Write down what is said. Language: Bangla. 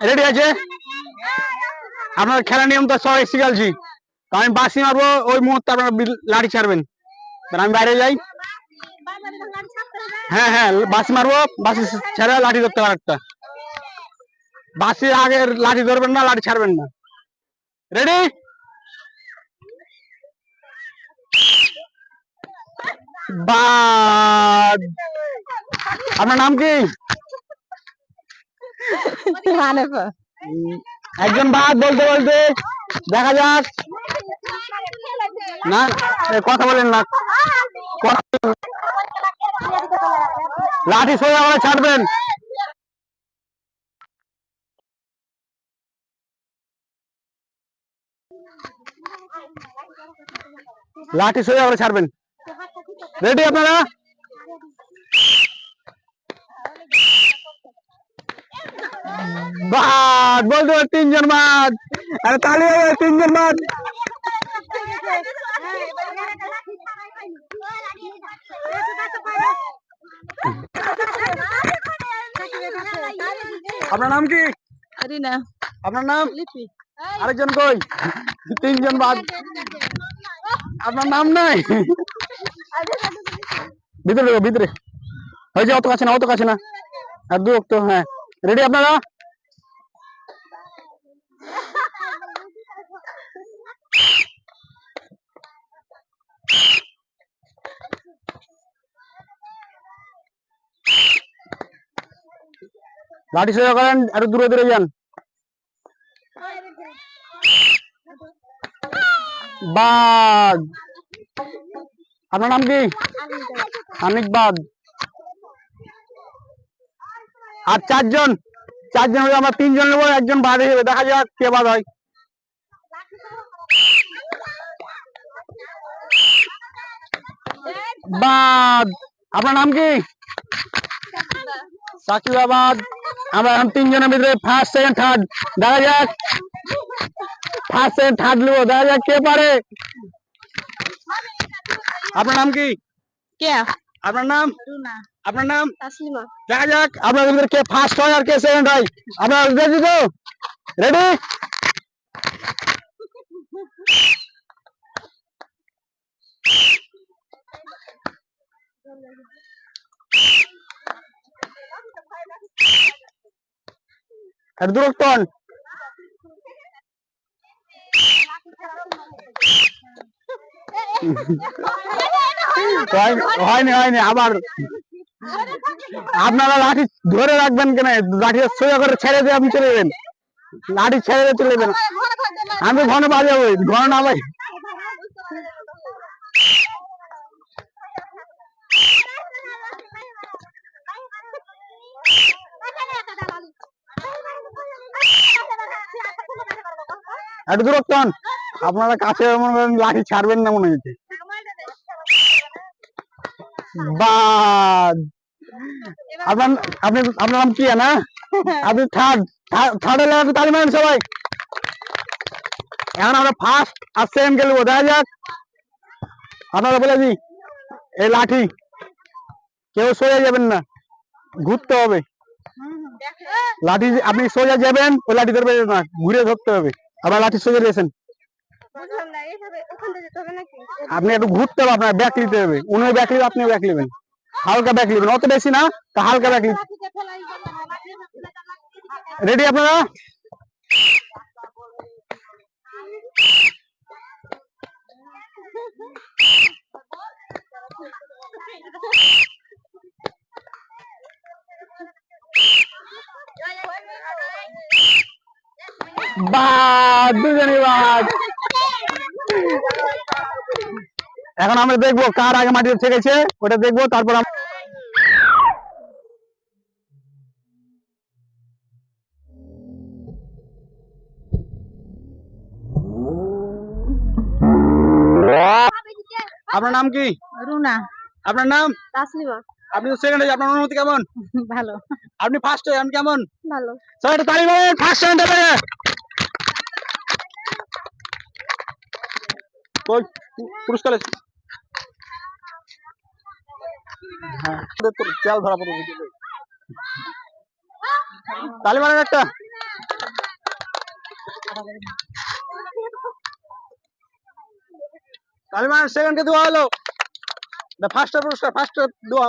রেডি আছে? আপনার খেলা নিয়ম তো সবাই শিখালছি তো আমি বাসি মারবো, ওই মুহূর্তে আপনার লাঠি ছাড়বেন। আমি বাইরে যাই। হ্যাঁ হ্যাঁ বাসি মারবো বাসি ছেড়ে লাঠি ধরতে পারে একটা বাসির আগে লাঠি ধরবেন না, লাঠি ছাড়বেন না। রেডি বাদ। আপনার নাম কি? একজন বাদ বলতে বলতে। দেখা যাক। না কথা বলেন না। লাঠি সোজা করে ছাড়বেন। লাঠি সোজা করে ছাড়বেন। রেডি আপনারা? বাদ বলতে পারে তিনজন বাদ। আরে তালি হবে তিনজন বাদ। আপনার নাম কি? রিনা আপনার নাম? লিপি। আরেকজন কই? তিনজন বাদ। আপনার নাম নাই? ভিতরে ঢোকো, ভিতরে। হয়েছে অত কাছে না অত কাছে না। আর দু তো হ্যাঁ। রেডি আপনারা? লাঠি সোজা করেন, একটু দূরে দূরে যান। বাদ আপনার নাম কি? হানিক বাদ আর চারজন চারজন হলে আমরা তিনজন নেব, একজন বাদ হয়ে যাবে দেখা যাক কে বাদ হয়। বাদ আপনার নাম কি সাকিবাবাদ আমরা এখন তিনজনের ভিতরে ফার্স্ট সেকেন্ড থার্ড দেখা যাক ফার্স্ট সেকেন্ড থার্ড নেব দেখা যাক কে পারে আপনার নাম কি কে আপনার নাম রুনা আপনার নাম তাসলিমা দেখা যাক আপনাদের ভিতরে কে ফার্স্ট হয় আর কে সেকেন্ড হয় আপনারা রেডি তো রেডি আর দূরত্ব হয়নি হয়নি, আবার আপনারা লাঠি ধরে রাখবেন কেন? লাঠি সোজা করে ছেড়ে দিয়ে আপনি চলে যাবেন। লাঠি ছেড়ে চলে যাবে আমি ঘন বাজাবো ঘন না ভাই দূরত্ব। আপনারা কাছে মনে লাঠি ছাড়বেন না মনে হচ্ছে। আপনার আপনি আপনার নাম কি না আপনি থার্ড। থার্ড আপনি তালি মারেন সবাই। এখন আমরা ফার্স্ট আর সেকেন্ড খেলব, দেখা যাক। আপনারা বলে দিই, এই লাঠি, কেউ সোজা যাবেন না, ঘুরতে হবে। লাঠি আপনি সোজা যাবেন, ওই লাঠি ধরবে না, ঘুরে ধরতে হবে। আবার লাঠি সোজা দিয়েছেন। আপনি একটু ঘুরতে হবে, আপনার ব্যাক নিতে হবে। উনি ব্যাক নিবে, আপনিও ব্যাক নেবেন। হালকা ব্যাক নেবেন, অত বেশি না, তা হালকা ব্যাক রেডি আপনারা? এখন আমরা দেখব কার আগে মাটিতে ঠেকেছে ওটা দেখব তারপর আপনার নাম কি? রুনা। আপনার নাম? তাসলিমা আপনি তো সেকেন্ড আপনার অনুমতি কেমন? ভালো। আপনি ফার্স্ট হয়ে আমি কেমন? ভালো। সবাই একটা তালি মারেন ফার্স্ট কই পু- পুরস্কার আছে? হ্যাঁ। চাল ধরা পড়বে। তালি মারেন একটা। তালিমান সেকেন্ডকে দেওয়া হলো। ফার্স্টের পুরস্কার ফার্স্টের দেওয়া